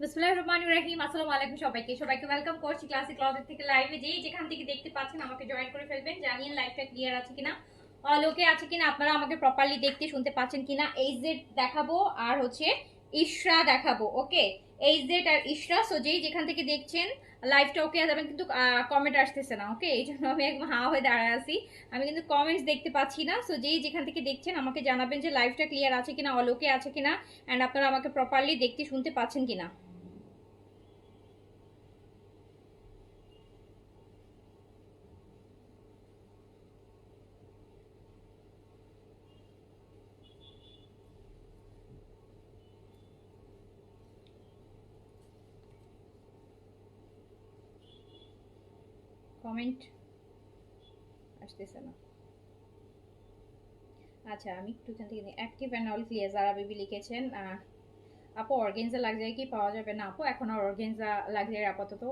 বিসমিল্লাহির রহমানির রহিম। আসসালামু সবাইকে। সবাইকে ওয়েলকাম করছি থেকে লাইভে যেই যেখান থেকে দেখতে পাচ্ছেন আমাকে জয়েন করে ফেলবেন ক্লিয়ার আছে কিনা লোকে আছে কিনা, আপনারা আমাকে প্রপারলি দেখতে, শুনতে পাচ্ছেন জেড দেখাবো, আর হচ্ছে ইশরা দেখাবো ওকে জেড আর ইশরা সো যেই যেখান থেকে দেখছেন লাইভটা ওকে যাবেন কিন্তু কমেন্ট আসতেছে না ওকে এই জন্য আমি একদম হা হয়ে দাঁড়ায় আছি। আমি কিন্তু কমেন্টস দেখতে পাচ্ছি না সো যেই যেখান থেকে দেখছেন, আমাকে জানাবেন যে লাইভটা ক্লিয়ার আছে কিনা, অলোকে আছে কিনা অ্যান্ড আপনারা আমাকে প্রপারলি দেখতে, শুনতে পাচ্ছেন কিনা। কমেন্ট আসতেছে না। আচ্ছা আমি একটু থেকে অ্যাক্টিভ অ্যান্ড অল ক্লিয়ার যারা বিবি লিখেছেন আপু অর্গেনজা লাগজারি কি পাওয়া যাবে না আপু? এখন আর অর্গেনজা লাগজারি আপাতত।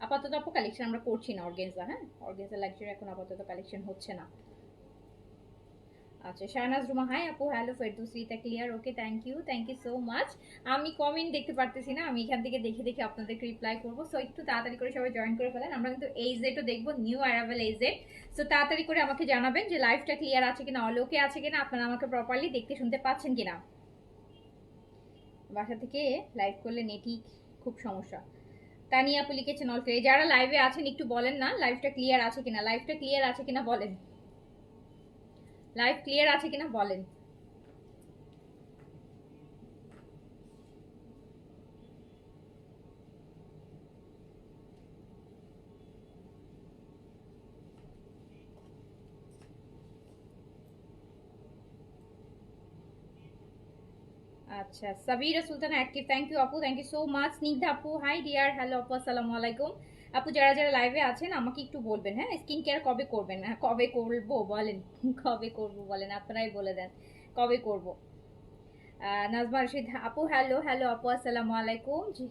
আপাতত আপু কালেকশন আমরা করছি না অর্গেনজা হ্যাঁ? অর্গেনজা লাগজারি এখন আপাতত কালেকশন হচ্ছে না। আচ্ছা শাহনাজ রুমা হাই আপু হ্যালো ফেরদুসি তা clear okay thank you thank you so much আমি কমেন্ট দেখতে পারতেছি না, আমি এখান থেকে দেখে দেখে আপনাদেরকে রিপ্লাই করব। সো একটু তাড়াতাড়ি করে সবাই জয়েন করে ফেলেন, আমরা কিন্তু এই জেটও দেখব নিউ অ্যারাভেল এই জেট সো তাড়াতাড়ি করে আমাকে জানাবেন যে লাইফটা ক্লিয়ার আছে কিনা অলোকে আছে কিনা, আপনারা আমাকে প্রপারলি দেখতে শুনতে পাচ্ছেন কিনা। বাসা থেকে লাইভ করলে নেটই খুব সমস্যা। তানিয়া আপু লিখেছেন অল ক্লিয়ার যারা লাইভে আছেন, একটু বলেন না লাইভটা ক্লিয়ার আছে কিনা লাইভটা ক্লিয়ার আছে কিনা বলেন। লাইভ ক্লিয়ার আছে কিনা বলেন। আচ্ছা Sabira Sultan active thank you আপু thank you so much Snigdha আপু হাই ডিয়ার হ্যালো আপু, আসসালামু আলাইকুম। আপু যারা যারা লাইভে আছেন, আমাকে একটু বলবেন হ্যাঁ? স্কিন কেয়ার কবে করবেন? হ্যাঁ কবে করব বলেন? কবে করব বলেন? আপনারাই বলে দেন। কবে করব? নাজমা রশিদ আপু হ্যালো হ্যালো আপু, আসসালামু আলাইকুম। জি।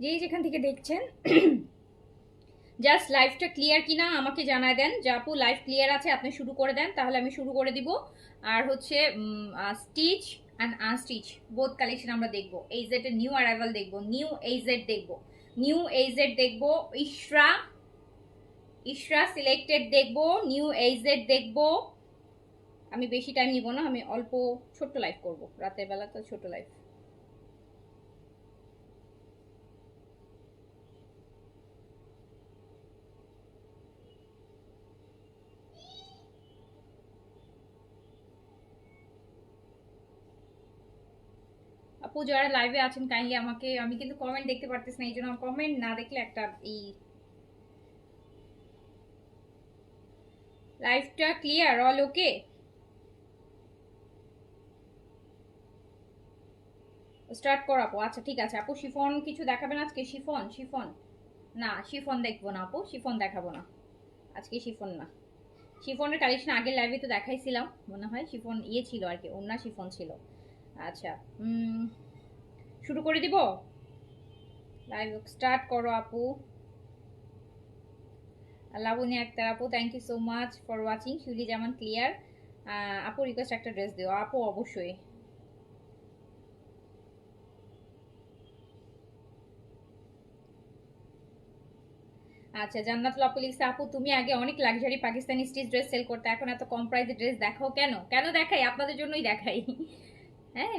যেই যেখান থেকে দেখছেন জাস্ট লাইভটা ক্লিয়ার কিনা আমাকে জানায় দেন। যে আপু লাইভ ক্লিয়ার আছে, আপনি শুরু করে দেন, তাহলে আমি শুরু করে দিব। আর হচ্ছে stitch and unstitch both collection আমরা দেখব। এই জেটের নিউ অ্যারাইভাল দেখব। নিউ এই জেড দেখব। নিউ এই জেড দেখব। ইশরা ইশরা সিলেক্টেড দেখব। নিউ এই জেড দেখব। আমি বেশি টাইম নিব না, আমি অল্প ছোট্ট লাইভ করব। রাতের বেলা তো ছোট লাইভ আপু যারা লাইভে আছেন কাইন্ডলি আমাকে, আমি কিন্তু কমেন্ট দেখতে পারতেছি না, এই জন্য কমেন্ট না দেখলে একটা এই লাইভটা ক্লিয়ার অল ওকে স্টার্ট কর আপু। আচ্ছা ঠিক আছে। আপু, শিফন কিছু দেখাবেন আজকে? Chiffon chiffon. না, শিফন দেখব না আপু। শিফন দেখাবো না। আজকে শিফন না। শিফনের কালেকশন আগের লাইভে তো দেখাইছিলাম, মনে হয়। শিফন ইয়ে ছিল আর কি অন্য শিফন ছিল। আচ্ছা শুরু করে দিব? লাইভ স্টার্ট করো আপু। লাবণী আক্তার আপু thank you so much for watching Shiuli যেমন ক্লিয়ার আপু রিকোয়েস্ট একটা ড্রেস দিও। আপু, অবশ্যই। আচ্ছা জান্নাত লিখছে, আপু, তুমি আগে অনেক luxury Pakistani stitch dress sale করতে, এখন এত কম প্রাইসে ড্রেস দেখাও কেন? কেন দেখাই? আপনাদের জন্যই দেখাই। হ্যাঁ?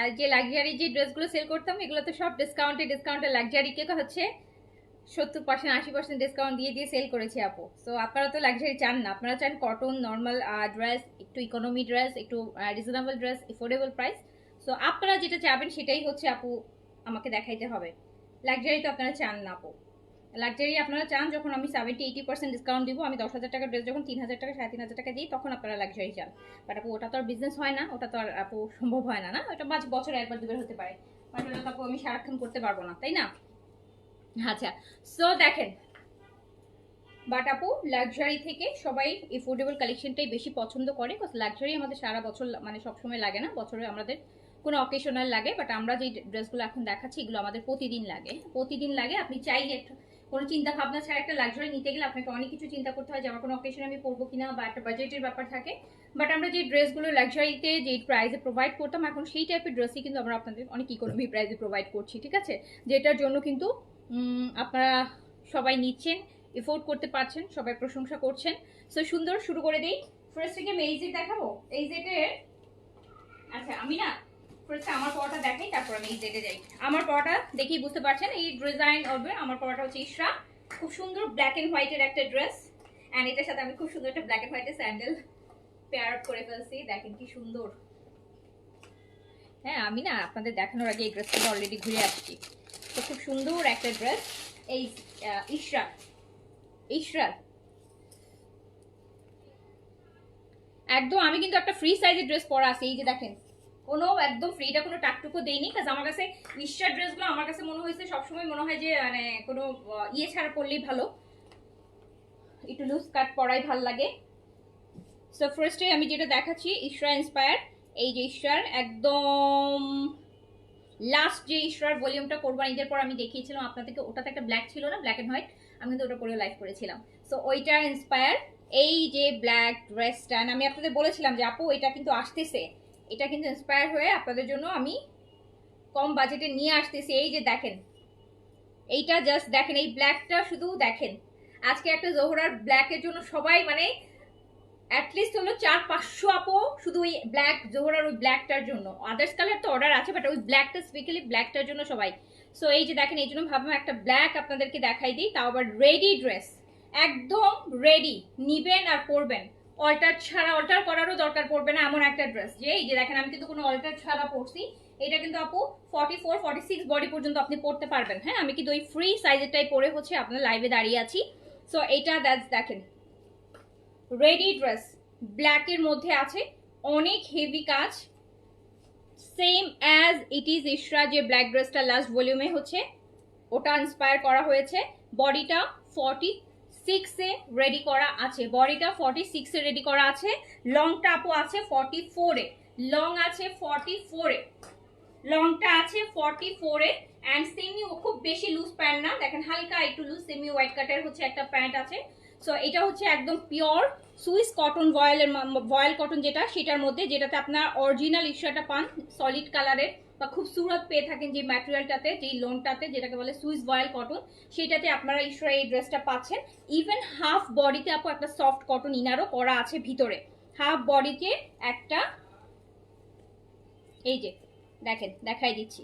আর যে লাক্সারি যে ড্রেসগুলো সেল করতাম, এগুলো তো সব ডিসকাউন্টে ডিসকাউন্টে লাক্সারি কে হচ্ছে সত্তর পার্সেন্ট আশি পার্সেন্ট ডিসকাউন্ট দিয়ে দিয়ে সেল করেছি আপু। সো আপনারা তো লাক্সারি চান না। আপনারা চান কটন নর্মাল ড্রেস একটু ইকোনমি ড্রেস একটু reasonable dress affordable price so আপনারা যেটা চাবেন সেটাই হচ্ছে আপু আমাকে দেখাইতে হবে। লাক্সারি তো আপনারা চান না আপু। লাক্সারি আপনারা চান যখন আমি সেভেন্টি এইটি পার্সেন্ট ডিসকাউন্ট দিব, আমি দশ হাজার টাকার ড্রেস যখন তিন হাজার টাকা, সাড়ে তিন হাজার টাকা দিই, তখন আপনারা লাক্সারি চান। বাট আপু, ওটা তো আর বিজনেস হয় না, ওটা তো আর আপু সম্ভব হয় না না? ওটা মাঝ বছরে একবার দুবার হতে পারে। বাট ওটা আপু আমি সারাক্ষণ করতে পারব না, তাই না? আচ্ছা সো দেখেন। বাট আপু লাক্সারি থেকে সবাই এফোর্ডেবল কালেকশনটাই বেশি পছন্দ করে লাক্সারি আমাদের সারা বছর মানে সবসময় লাগে না, বছরে আমাদের কোনো অকেশনাল লাগে বাট আমরা যে ড্রেসগুলো এখন দেখাচ্ছি, এগুলো আমাদের প্রতিদিন লাগে। প্রতিদিন লাগে, আপনি চাইলে কোনো চিন্তা ভাবনা ছাড়া একটা লাক্সারি নিতে গেলে আপনাকে অনেক কিছু চিন্তা করতে হয় যে আমার কোনো অকেশন আমি পরবো কিনা বা একটা বাজেটের ব্যাপার থাকে। বাট আমরা যে ড্রেসগুলো লাক্সারিতে যে প্রাইসে প্রোভাইড করতাম, এখন সেই টাইপের ড্রেসই কিন্তু আমরা আপনাদের অনেক ইকোনমি প্রাইসে প্রোভাইড করছি, ঠিক আছে? যেটার জন্য কিন্তু আপনারা সবাই নিচ্ছেন এফোর্ড করতে পারছেন, সবাই প্রশংসা করছেন। সো সুন্দর শুরু করে দিই। ফার্স্ট থেকে আমি এই জেট দেখাবো, এই জেটের আচ্ছা আমি না ফার্স্টে আমার পড়াটা দেখাই তারপর আমি জেটে যাই। আমার পড়াটা দেখেই বুঝতে পারছেন, এই ডিজাইন হবে, আমার পড়াটা হচ্ছে ইশরা। খুব সুন্দর ব্ল্যাক এন্ড হোয়াইটের একটা ড্রেস অ্যান্ড এটার সাথে আমি খুব সুন্দর একটা ব্ল্যাক এন্ড হোয়াইটের স্যান্ডেল পেয়ার আপ করে ফেলছি, দেখেন কি সুন্দর। হ্যাঁ আমি না আপনাদের দেখানোর আগে এই ড্রেসটা অলরেডি ঘুরে আসছি। তো খুব সুন্দর একটা ড্রেস এই ইশরা। ইশরা। একদম, আমি কিন্তু একটা ফ্রি সাইজের ড্রেস পরা আছে, এই যে দেখেন। কোনো একদম ফ্রিটা কোনো টাকটুকু দেইনি কাজ আমার কাছে ইশার ড্রেসগুলো আমার কাছে মনে হয়েছে সবসময় মনে হয় যে মানে কোনো ইয়ে ছাড়া পরলেই ভালো। একটু লুজ কাট পরাই ভালো লাগে। সো ফার্স্টে আমি যেটা দেখাচ্ছি ইশরা ইন্সপায়ার এই যে ইশরার একদম লাস্ট যে ইশরার ভলিউমটা কোরবান ঈদের পর আমি দেখিয়েছিলাম আপনাদেরকে, ওটাতে একটা ব্ল্যাক ছিল না ব্ল্যাক অ্যান্ড হোয়াইট আমি কিন্তু ওটা পরে লাইভ করেছিলাম। সো ওইটা ইন্সপায়ার এই যে ব্ল্যাক ড্রেসটা আমি আপনাদের বলেছিলাম যে, আপু, এটা কিন্তু আসতেছে। এটা কিন্তু ইন্সপায়ার হয়ে আপনাদের জন্য আমি কম বাজেটে নিয়ে আসতেছি। এই যে দেখেন, এইটা জাস্ট দেখেন, এই ব্ল্যাকটা শুধু দেখেন। আজকে একটা জোহরার ব্ল্যাকের জন্য সবাই মানে অ্যাটলিস্ট হলো চার, পাঁচশো আপো শুধু ওই ব্ল্যাক জোহরার ওই ব্ল্যাকটার জন্য। আদার্স কালার তো অর্ডার আছে বাট ওই ব্ল্যাকটা স্পেশালি ব্ল্যাকটার জন্য সবাই। সো এই যে দেখেন, এই জন্য ভাবলাম একটা ব্ল্যাক আপনাদেরকে দেখাই দিই, তাও আবার রেডি ড্রেস একদম রেডি নিবেন আর পরবেন। অল্টার ছাড়া অল্টার করারও দরকার পড়বে না এমন একটা ড্রেস যে এই যে দেখেন, আমি কিন্তু কোনো অল্টার ছাড়া পরছি, এটা কিন্তু আপু forty four forty six body পর্যন্ত আপনি পড়তে পারবেন। হ্যাঁ আমি কিন্তু ওই ফ্রি সাইজেরটাই পরে হচ্ছে আপনার লাইভে দাঁড়িয়ে আছি। সো এইটা দ্যাটস দেখেন। রেডি ড্রেস ব্ল্যাকের মধ্যে আছে, অনেক হেভি কাজ। Same as it is Ishra যে ব্ল্যাক ড্রেসটা লাস্ট ভলিউমে হচ্ছে, ওটা ইন্সপায়ার করা হয়েছে। বডিটা ফর্টি সিক্সে রেডি করা আছে। বডিটা ফর্টি সিক্সে রেডি করা আছে। লংটা আপু আছে ফর্টি ফোরে লং আছে ফর্টি ফোরে লংটা আছে ফর্টি ফোরে অ্যান্ড সেমি খুব বেশি লুজ প্যান্ট না। দেখেন হালকা একটু লুজ সেমি হোয়াইট কাটের হচ্ছে একটা প্যান্ট আছে। সো এটা হচ্ছে একদম পিওর সুইস কটন ভয়েলের ভয়েল কটন যেটা, সেটার মধ্যে যেটাতে আপনার অরিজিনাল ইস্যাটা পান সলিড কালারের বা খুব সুরত পেয়ে থাকেন যে ম্যাটেরিয়ালটাতে যেই লোনটাতে যেটাকে বলে সুইস বয়েল কটন সেইটাতে আপনারা ঈশ্বর এই ড্রেসটা পাচ্ছেন। ইভেন হাফ বডিতে আপু একটা সফট কটন ইনারও করা আছে ভিতরে। হাফ বডিতে একটা, এই যে, দেখেন, দেখাই দিচ্ছি।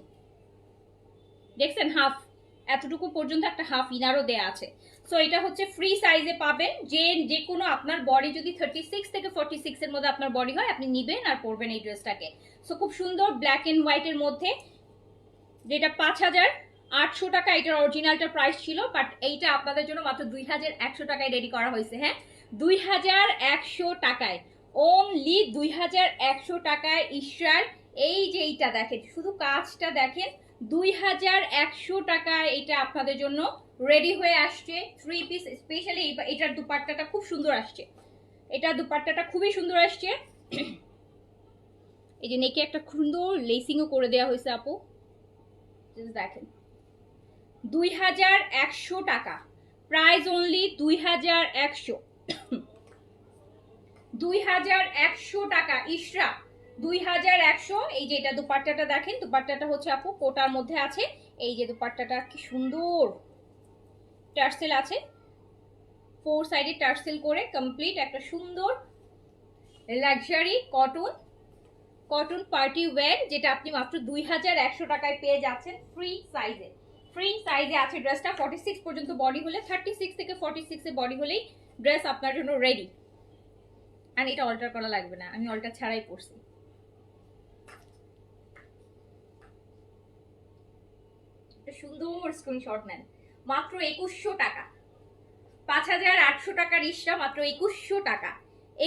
দেখছেন? হাফ এতটুকু পর্যন্ত একটা হাফ ইনারও দেয়া আছে। সো এটা হচ্ছে ফ্রি সাইজে পাবেন। যে যে কোনো আপনার বডি যদি থার্টি সিক্স থেকে ফোর্টি সিক্সের মধ্যে আপনার বডি হয়, আপনি নিবেন আর পরবেন এই ড্রেসটাকে সো খুব সুন্দর ব্ল্যাক অ্যান্ড হোয়াইটের মধ্যে, যেটা পাঁচ হাজার আটশো টাকা, এটার অরিজিনালটার প্রাইস ছিল বাট এইটা আপনাদের জন্য মাত্র দুই হাজার একশো টাকায় রেডি করা হয়েছে হ্যাঁ? দুই হাজার একশো টাকায় অনলি দুই হাজার একশো টাকায়, ইশরার, এই যে এইটা দেখেন, শুধু কাজটা দেখেন দুই হাজার একশো টাকায় এটা আপনাদের জন্য রেডি হয়ে আসছে। থ্রি পিস স্পেশালি এটার দুপাট্টাটা খুব সুন্দর আসছে। এটা দুপাট্টাটা খুবই সুন্দর আসছে। এই যে নেকে একটা সুন্দর লেসিংও করে দেওয়া হয়েছে আপু। দেখেন। দুই হাজার একশো টাকা। প্রাইস অনলি দুই হাজার একশো। দুই হাজার একশো টাকা। ইশরা দুই হাজার একশো, এই যে এটা দুপাট্টাটা দেখেন, দুপাট্টাটা হচ্ছে আপু, কোটার মধ্যে আছে। এই যে দুপাট্টাটা কি সুন্দর। টার্সেল আছে। ফোর সাইডে টার্সেল করে কমপ্লিট একটা সুন্দর luxury cotton cotton party wear, যেটা আপনি মাত্র দুই হাজার একশো টাকায় পেয়ে যাচ্ছেন ফ্রি সাইজে। ফ্রি সাইজে আছে ড্রেসটা ফর্টি সিক্স পর্যন্ত বডি হলে থার্টি সিক্স থেকে ফর্টি সিক্সে বডি হলেই ড্রেস আপনার জন্য রেডি আর এটা অল্টার করা লাগবে না, আমি অল্টার ছাড়াই পরছি একটা সুন্দর স্ক্রিনশট নেন। মাত্র একুশশো টাকা। পাঁচ হাজার আটশো টাকার ইসরা মাত্র একুশশো টাকা।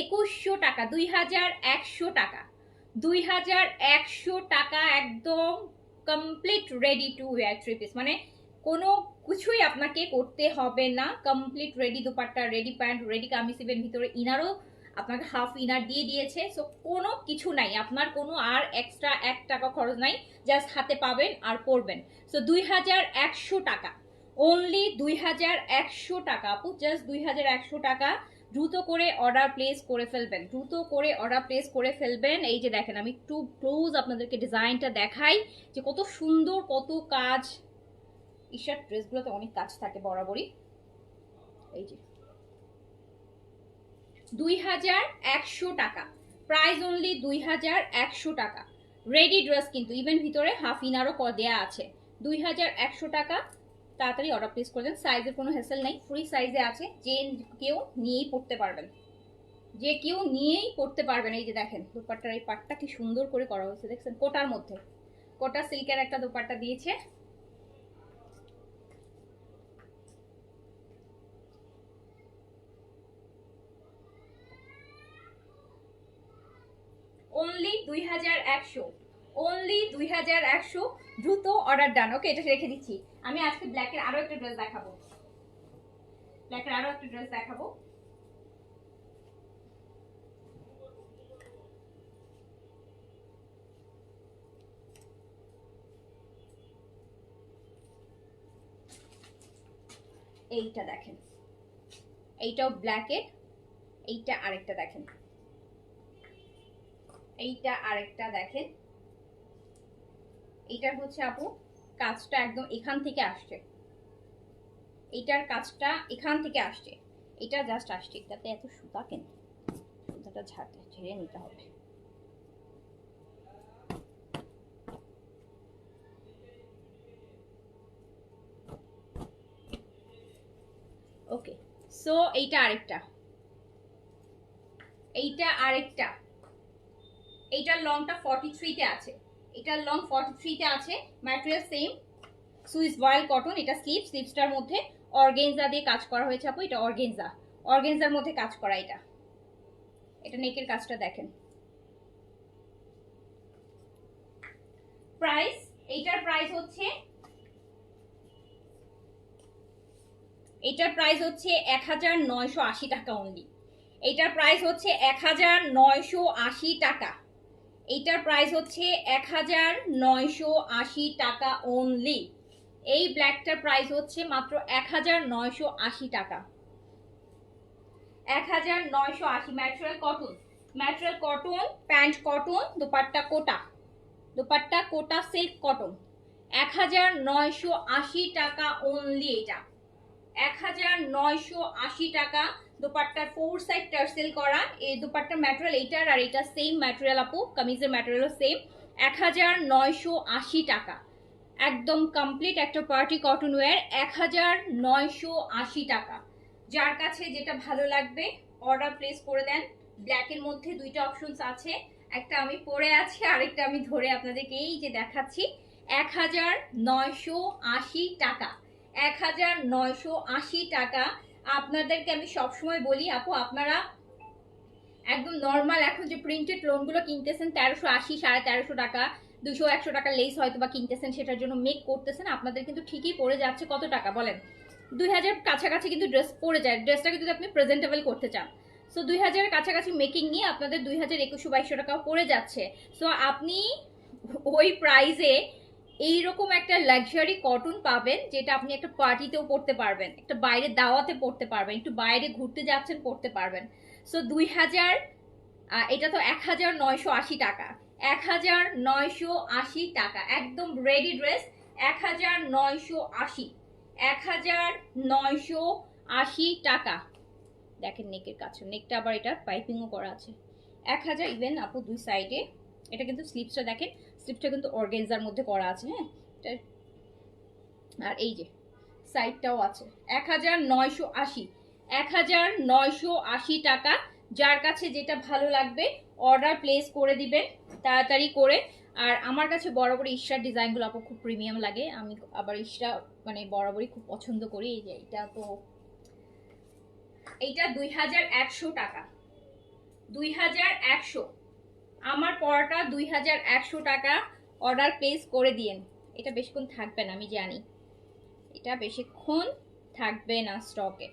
একুশশো টাকা, দুই হাজার একশো টাকা। দুই হাজার একশো টাকা একদম complete ready to wear three piece মানে কোনো কিছুই আপনাকে করতে হবে না। Complete ready dupatta ready pant ready কামিসিবের ভিতরে ইনারও আপনাকে হাফ ইনার দিয়ে দিয়েছে। সো কোনো কিছু নাই। আপনার কোনো আর এক্সট্রা এক টাকা খরচ নাই। জাস্ট হাতে পাবেন আর পরবেন সো দুই হাজার একশো টাকা। অনলি দুই হাজার একশো টাকা, আপু। জাস্ট দুই হাজার একশো টাকা দ্রুত করে অর্ডার প্লেস করে ফেলবেন। দ্রুত করে অর্ডার প্লেস করে ফেলবেন। এই যে দেখেন, আমি একটু ক্লোজ আপনাদেরকে ডিজাইনটা দেখাই যে কত সুন্দর, কত কাজ। ঈশার ড্রেসগুলোতে অনেক কাজ থাকে বরাবরই। এই যে। দুই হাজার একশো টাকা। প্রাইস অনলি দুই হাজার একশো টাকা। রেডি ড্রেস কিন্তু ইভেন ভিতরে হাফ ইনারও দেয়া আছে। দুই হাজার একশো টাকা। তাড়াতাড়ি অর্ডার প্লেস করে দেন। সাইজের কোনো হেসেল নেই। ফ্রি সাইজে আছে। যে কেউ নিয়েই পড়তে পারবেন। যে কেউ নিয়েই পড়তে পারবেন। এই যে দেখেন, দুপাট্টার এই পাটটা কি সুন্দর করে করা হয়েছে। দেখছেন, কোটার মধ্যে। কোটা সিল্কের একটা দুপাট্টা দিয়েছে অনলি দুই হাজার একশো। অনলি দুই হাজার একশো দ্রুত অর্ডার ডান ওকে এটা রেখে দিচ্ছি। আমি আজকে ব্ল্যাকের আরও একটা ড্রেস দেখাবো। ব্ল্যাকের আরও একটা ড্রেস দেখাবো। এইটা দেখেন। এইটাও ব্ল্যাকের এইটা আরেকটা দেখেন। এইটা আরেকটা দেখেন। এইটার হচ্ছে আপু, কাজটা একদম এখান থেকে আসছে। এইটার কাজটা এখান থেকে আসছে। এটা জাস্ট আসছে। এটাতে এত সুতা কেন? সুতাটা ঝাড়তে ঝেড়ে নিতে হবে। ওকে সো এইটা আরেকটা। এইটা আরেকটা। এইটার লংটা ফর্টি থ্রিতে আছে। এটার লং ফর্টি থ্রিতে আছে material same Swiss voile cotton এটা স্লিপ স্লিপসটার মধ্যে অর্গেনজা দিয়ে কাজ করা হয়েছে আপু, এটা অর্গেনজা অর্গেনজার মধ্যে কাজ করা এটা। এটা নেকের কাজটা দেখেন। প্রাইস এইটার প্রাইস হচ্ছে এটার প্রাইস হচ্ছে এক হাজার নয়শো আশি টাকা অনলি এইটার প্রাইস হচ্ছে এক হাজার নয়শো আশি টাকা। এইটার প্রাইস হচ্ছে এক হাজার নয়শো আশি টাকা অনলি এই ব্ল্যাকটার প্রাইস হচ্ছে মাত্র এক হাজার নয়শো আশি টাকা। এক হাজার নয়শো আশি material cotton. Natural cotton, pant cotton, dupatta Kota. Dupatta Kota silk cotton এক হাজার নয়শো আশি টাকা অনলি এটা এক হাজার নয়শো আশি টাকা দুপাট্টার ফোর সাইড টার্সেল করা। এই দুপাট্টার ম্যাটেরিয়াল এইটার আর এটা সেম ম্যাটেরিয়াল আপু, কামিজের ম্যাটেরিয়ালও সেম এক হাজার নয়শো আশি টাকা। একদম কমপ্লিট একটা পার্টি কটন ওয়্যার এক হাজার নয়শো আশি টাকা। যার কাছে যেটা ভালো লাগবে অর্ডার প্লেস করে দেন। ব্ল্যাকের মধ্যে দুইটা অপশনস আছে। একটা আমি পরে আছি, আরেকটা আমি ধরে আপনাদেরকে এই যে দেখাচ্ছি। এক হাজার নয়শো আশি টাকা। এক হাজার নয়শো আশি টাকা আপনাদেরকে আমি সবসময় বলি, আপু, আপনারা একদম নর্মাল এখন যে প্রিন্টেড লোনগুলো কিনতেছেন, তেরোশো আশি, সাড়ে তেরোশো টাকা, দুশো, একশো টাকা লেস হয়তো বা কিনতেছেন, সেটার জন্য মেক করতেছেন, আপনাদের কিন্তু ঠিকই পড়ে যাচ্ছে। কত টাকা বলেন? দুই হাজার কাছাকাছি কিন্তু ড্রেস পড়ে যায়। ড্রেসটাকে যদি আপনি প্রেজেন্টেবল করতে চান। সো দুই হাজারের কাছাকাছি মেকিং নিয়ে আপনাদের দুই হাজার একুশশো বাইশশো টাকাও পড়ে যাচ্ছে। সো আপনি ওই প্রাইসে এইরকম একটা লাক্সারি কটন পাবেন, যেটা আপনি একটা পার্টিতেও পড়তে পারবেন, একটা বাইরে দাওয়াতে পড়তে পারবেন, একটু বাইরে ঘুরতে যাচ্ছেন পড়তে পারবেন। সো দুই হাজার এটা তো এক হাজার নয়শো আশি টাকা। এক হাজার নয়শো আশি টাকা, একদম রেডি ড্রেস এক হাজার নয়শো আশি এক হাজার নয়শো আশি টাকা। দেখেন নেকের কাছে নেকটা আবার এটা পাইপিংও করা আছে। এক হাজার ইভেন আপু দুই সাইডে এটা কিন্তু স্লিপসটা দেখেন স্লিপসটা কিন্তু অর্গেনজার মধ্যে করা আছে হ্যাঁ? আর এই যে সাইডটাও আছে। এক হাজার নয়শো আশি এক হাজার নয়শো আশি টাকা। যার কাছে যেটা ভালো লাগবে অর্ডার প্লেস করে দিবেন, তাড়াতাড়ি করে। আর আমার কাছে বরাবরই ইশার ডিজাইনগুলো আপু খুব প্রিমিয়াম লাগে। আমি আবার ইশরা মানে বরাবরই খুব পছন্দ করি। এই যে এটা তো, এইটা দুই হাজার একশো টাকা। দুই হাজার একশো আমার পড়াটা দুই হাজার একশো টাকা অর্ডার প্লেস করে দিয়েন। এটা বেশিক্ষণ থাকবে না, আমি জানি। এটা বেশিক্ষণ থাকবে না স্টকে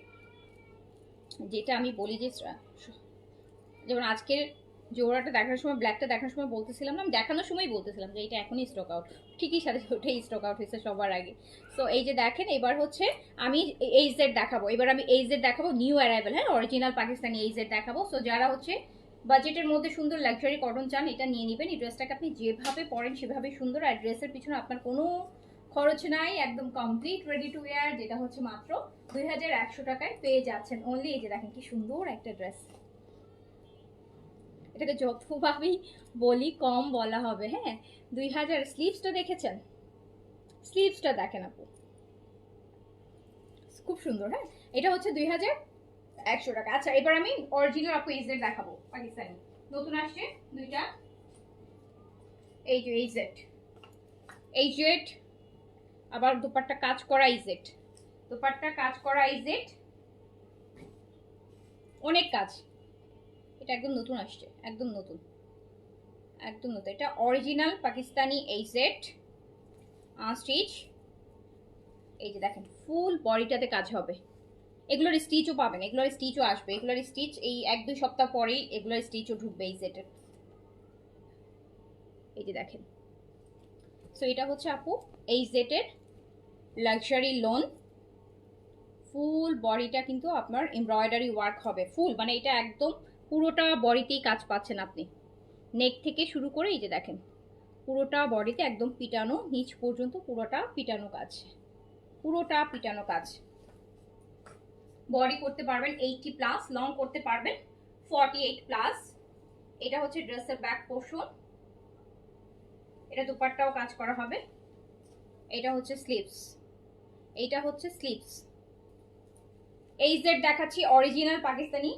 যেটা আমি বলি যে যেমন আজকের জোড়াটা দেখার সময় ব্ল্যাকটা দেখার সময় বলতেছিলাম না, আমি দেখানোর সময় বলতেছিলাম যে এটা এখনই স্টক আউট ঠিকই সাথে ওটাই স্টক আউট হয়েছে সবার আগে। সো এই যে দেখেন, এবার হচ্ছে আমি এই জেড দেখাবো। এবার আমি এই জেড দেখাবো নিউ অ্যারাইভেল হ্যাঁ অরিজিনাল পাকিস্তানি এই জেড দেখাবো। সো যারা হচ্ছে বাজেটের মধ্যে সুন্দর লাক্সারি কটন চান, এটা নিয়ে নেবেন। এই ড্রেসটাকে আপনি যেভাবে পরেন, সেভাবে সুন্দর। আর ড্রেসের পিছনে আপনার কোনো খরচ নাই, একদম কমপ্লিট রেডি টু ওয়্যার যেটা হচ্ছে মাত্র দুই হাজার একশো টাকায় পেয়ে যাচ্ছেন। অনলি এই যে দেখেন কি সুন্দর একটা ড্রেস এটাকে যতভাবেই বলি, কম বলা হবে হ্যাঁ? দুই হাজার স্লিভসটা দেখেছেন? স্লিভসটা দেখেন আপু। খুব সুন্দর হ্যাঁ? এটা হচ্ছে দুই হাজার একশো টাকা। আচ্ছা এবার আমি অরিজিনাল আপু এইজেড দেখাবো। পাকিস্তানি। নতুন আসছে দুইটা। এই যে এইজেড এই জেড আবার দুপাট্টা কাজ করা ইজেট দুপাট্টা কাজ করা ইজেট অনেক কাজ। এটা একদম নতুন আসছে, একদম নতুন। একদম নতুন। এটা অরিজিনাল পাকিস্তানি এই সেট স্টিচ এই যে দেখেন ফুল বডিটাতে কাজ হবে। এগুলোর স্টিচও পাবেন, এগুলোর স্টিচও আসবে। এগুলোর স্টিচ এই এক দুই সপ্তাহ পরেই এগুলোর স্টিচও ঢুকবে এই সেটের এই যে দেখেন। সো এটা হচ্ছে আপু এই জেটের লাক্সারি লোন ফুল বডিটা কিন্তু আপনার এমব্রয়ডারি ওয়ার্ক হবে ফুল মানে এটা একদম পুরোটা বডিতেই কাজ পাচ্ছেন আপনি। নেক থেকে শুরু করে এই যে দেখেন, পুরোটা বডিতে একদম পিটানো, নিচ পর্যন্ত পুরোটা পিটানো কাজ। পুরোটা পিটানো কাজ। বডি করতে পারবেন এইটটি প্লাস লং করতে পারবেন ফর্টি এইট প্লাস এটা হচ্ছে ড্রেসের ব্যাক পোর্শন এটা দুপাট্টাও কাজ করা হবে। এটা হচ্ছে স্লিভস এইটা হচ্ছে স্লিভস এই জেড দেখাচ্ছি অরিজিনাল পাকিস্তানি।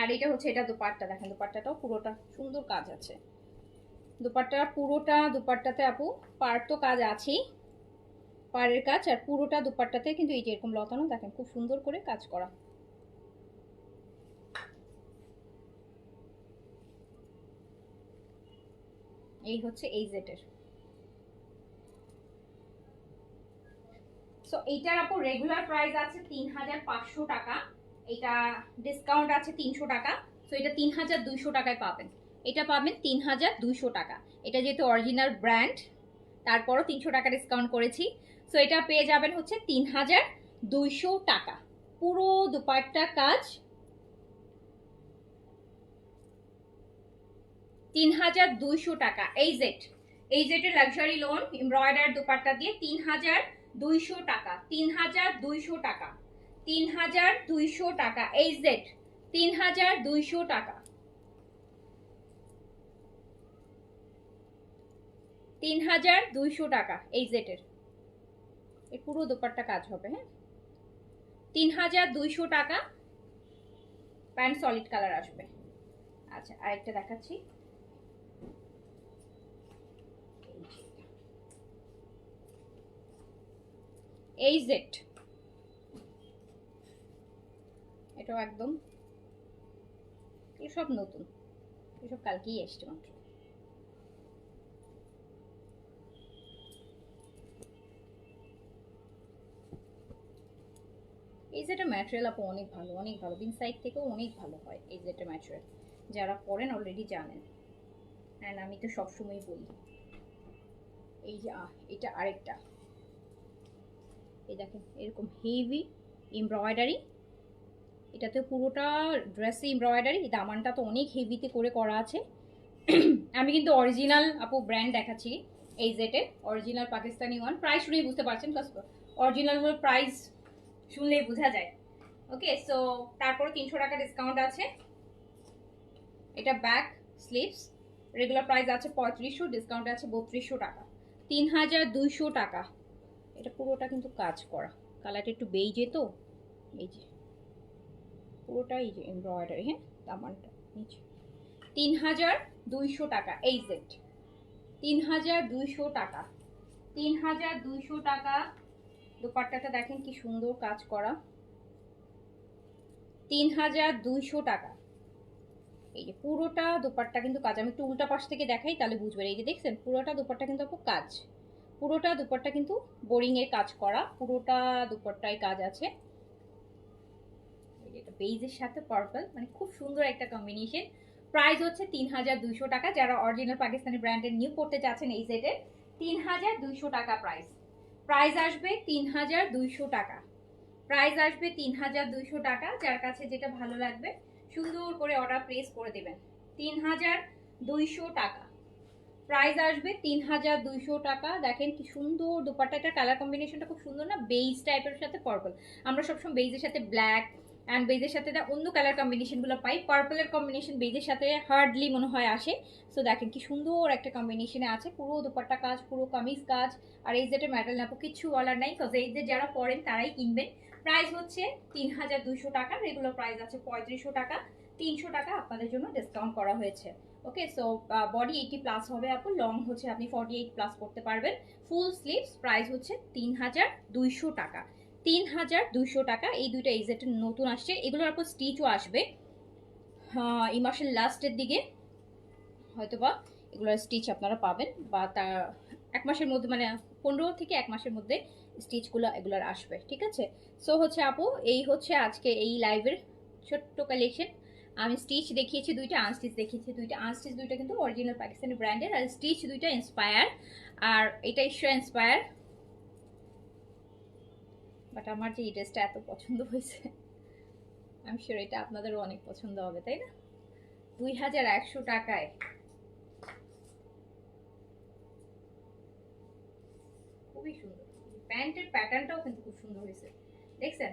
আর এটা হচ্ছে, এটা দুপাট্টা। দেখেন, দুপাট্টাটাও পুরোটা সুন্দর কাজ আছে। দুপাট্টা পুরোটা, দুপাট্টাতে আপু পার্ট তো কাজ আছেই। পাড়ের কাজ আর পুরোটা দুপাট্টাতে কিন্তু এই যে এরকম লতানো দেখেন খুব সুন্দর করে কাজ করা। এই হচ্ছে এই জেটের। সো এইটার আপু রেগুলার প্রাইস আছে তিন হাজার পাঁচশো টাকা। এটা ডিসকাউন্ট আছে তিনশো টাকা। সো এটা তিন হাজার দুইশো টাকায় পাবেন। এটা পাবেন তিন হাজার দুইশো টাকা। এটা যেহেতু অরিজিনাল ব্র্যান্ড তারপরও তিনশো টাকা ডিসকাউন্ট করেছি। সো এটা পেয়ে যাবেন হচ্ছে তিন হাজার দুইশো টাকা। পুরো দুপাট্টা কাজ তিন হাজার দুইশো টাকা। এই জেট এই জেটের লাক্সারি লোন এমব্রয়ডার দুপাট্টা দিয়ে তিন হাজার দুইশো টাকা তিন হাজার দুইশো টাকা তিন হাজার দুইশো টাকা, এই জেড তিন হাজার দুইশো টাকা। তিন হাজার দুইশো টাকা, এই জেটের এর পুরো দোপাট্টা কাজ হবে হ্যাঁ? তিন হাজার দুইশো টাকা প্যান্ট সলিড কালার আসবে। আচ্ছা আরেকটা দেখাচ্ছি। এই জেড এটাও একদম। এসব নতুন। এসব কালকেই এসছে মাত্র। এই যেটা ম্যাটেরিয়াল আপু অনেক ভালো অনেক ভালো। বিন সাইড থেকেও অনেক ভালো হয় এই যেটা ম্যাটেরিয়াল যারা পড়েন অলরেডি জানেন। অ্যান্ড আমি তো সবসময় বলি। এই যে এটা আরেকটা। এই দেখেন, এরকম হেভি এমব্রয়ডারি এটাতে পুরোটা ড্রেসে এমব্রয়ডারি দামানটা তো অনেক হেভিতে করে করা আছে। আমি কিন্তু অরিজিনাল আপু ব্র্যান্ড দেখাচ্ছি এই জেটে অরিজিনাল পাকিস্তানি ওয়ান প্রাইস শুনেই বুঝতে পারছেন প্লাস অরিজিনাল প্রাইস শুনলেই বোঝা যায়। ওকে সো তারপরে তিনশো টাকা ডিসকাউন্ট আছে। এটা ব্যাক স্লিভস রেগুলার প্রাইস আছে পঁয়ত্রিশশো ডিসকাউন্ট আছে বত্রিশশো টাকা। তিন হাজার দুইশো টাকা। এটা পুরোটা কিন্তু কাজ করা। কালারটা একটু বেইজে তো, এই যে। পুরোটাই এই যে এমব্রয়ডারি হ্যাঁ? দামানটা নিচে তিন হাজার দুইশো টাকা, এই সেট তিন হাজার দুইশো টাকা। তিন হাজার দুইশো টাকা দোপাট্টাটা দেখেন কি সুন্দর কাজ করা। তিন হাজার দুইশো টাকা। এই যে পুরোটা দোপাট্টা কিন্তু কাজ। আমি একটু উল্টা পাশ থেকে দেখাই, তাহলে বুঝবেন। এই যে দেখছেন, পুরোটা দোপাট্টা কিন্তু আপু কাজ। পুরোটা দুপাট্টা কিন্তু বোরিং এর কাজ করা। পুরোটা দুপাট্টায় কাজ আছে। যে বেইজের সাথে পার্পল মানে খুব সুন্দর একটা কম্বিনেশন প্রাইস হচ্ছে তিন হাজার দুইশো টাকা। যারা অরিজিনাল পাকিস্তানি ব্র্যান্ডের নিউ পড়তে চাচ্ছেন এই সেটের তিন হাজার দুইশো টাকা প্রাইস প্রাইস আসবে তিন হাজার দুইশো টাকা। প্রাইস আসবে তিন হাজার দুইশো টাকা, যার কাছে যেটা ভালো লাগবে, সুন্দর করে অর্ডার প্লেস করে দেবেন। তিন হাজার দুইশো টাকা। প্রাইস আসবে তিন হাজার দুইশো টাকা। দেখেন কি সুন্দর দুপাট্টাটার কালার কম্বিনেশনটা খুব সুন্দর না? বেইজ টাইপের সাথে পার্পল আমরা সবসময় বেইজের সাথে ব্ল্যাক অ্যান্ড বেজের সাথে অন্য কালার কম্বিনেশনগুলো পাই। পার্পলের কম্বিনেশন বেজের সাথে হার্ডলি মনে হয় আসে। সো দেখেন কি সুন্দর একটা কম্বিনেশনে আছে। পুরো দুপাট্টা কাজ, পুরো কামিজ কাজ। আর এই যেটা মেটাল নাপো কিছু বলার নাই। কজ এই যে যারা পড়েন, তারাই কিনবেন। প্রাইস হচ্ছে তিন হাজার দুইশো টাকা। রেগুলার প্রাইস আছে পঁয়ত্রিশশো টাকা। তিনশো টাকা আপনাদের জন্য ডিসকাউন্ট করা হয়েছে। Okay so body eighty plus হবে আপু। লং হচ্ছে, আপনি ফর্টি এইট প্লাস করতে পারবেন। ফুল স্লিভস প্রাইস হচ্ছে তিন হাজার দুইশো টাকা। তিন হাজার দুইশো টাকা। এই দুইটা এজেটের নতুন আসছে। এগুলোর আপু স্টিচও আসবে। হ্যাঁ এই মাসের লাস্টের দিকে হয়তোবা এগুলোর স্টিচ আপনারা পাবেন বা তার এক মাসের মধ্যে মানে পনেরো থেকে এক মাসের মধ্যে স্টিচগুলো এগুলোর আসবে, ঠিক আছে? সো হচ্ছে আপু, এই হচ্ছে আজকে এই লাইভের ছোট্ট কালেকশন আমি স্টিচ দেখিয়েছি দুইটা আনস্টিচ দেখিয়েছি দুইটা। আনস্টিচ দুইটা কিন্তু অরিজিনাল পাকিস্তানি ব্র্যান্ডের আর স্টিচ দুইটা ইন্সপায়ার আর এটা ঈশ্বর ইন্সপায়ার বাট আমার যে এই ড্রেসটা এত পছন্দ হয়েছে আমি শিওর এটা আপনাদেরও অনেক পছন্দ হবে, তাই না? দুই হাজার একশো টাকায়। খুবই সুন্দর। প্যান্টের প্যাটার্নটাও কিন্তু খুব সুন্দর হয়েছে। দেখছেন?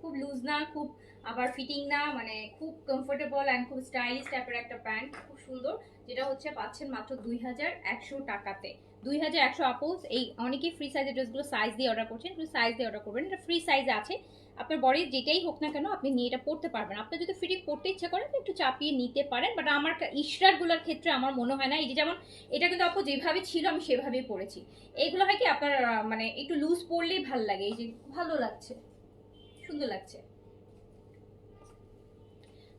খুব লুজ না, খুব আবার ফিটিং না মানে খুব কমফোর্টেবল অ্যান্ড খুব স্টাইলিশ টাইপের একটা প্যান্ট। খুব সুন্দর। যেটা হচ্ছে পাচ্ছেন মাত্র দুই হাজার একশো টাকাতে। দুই হাজার একশো আপোজ এই অনেকেই ফ্রি সাইজের ড্রেসগুলো সাইজ দিয়ে অর্ডার করছেন একটু সাইজ দিয়ে অর্ডার করবেন এটা ফ্রি সাইজ আছে। আপনার বডির যেটাই হোক না কেন, আপনি নিয়ে এটা পড়তে পারবেন। আপনার যদি ফিটিং পড়তে ইচ্ছা করেন, একটু চাপিয়ে নিতে পারেন বাট আমার ইশরারগুলোর ক্ষেত্রে আমার মনে হয় না। এই যে যেমন, এটা কিন্তু আপু যেভাবে ছিল, আমি সেভাবেই পড়েছি এইগুলো হয় কি, আপনার মানে একটু লুজ পড়লেই ভালো লাগে। এই যে ভালো লাগছে। সুন্দর লাগছে।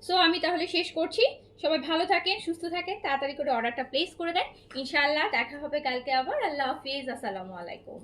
সো আমি তাহলে শেষ করছি। সবাই ভালো থাকেন, সুস্থ থাকেন, তাড়াতাড়ি করে অর্ডারটা প্লেস করে দেন। ইনশাআল্লাহ দেখা হবে কালকে আবার। আল্লাহ হাফিজ, আসসালামু আলাইকুম।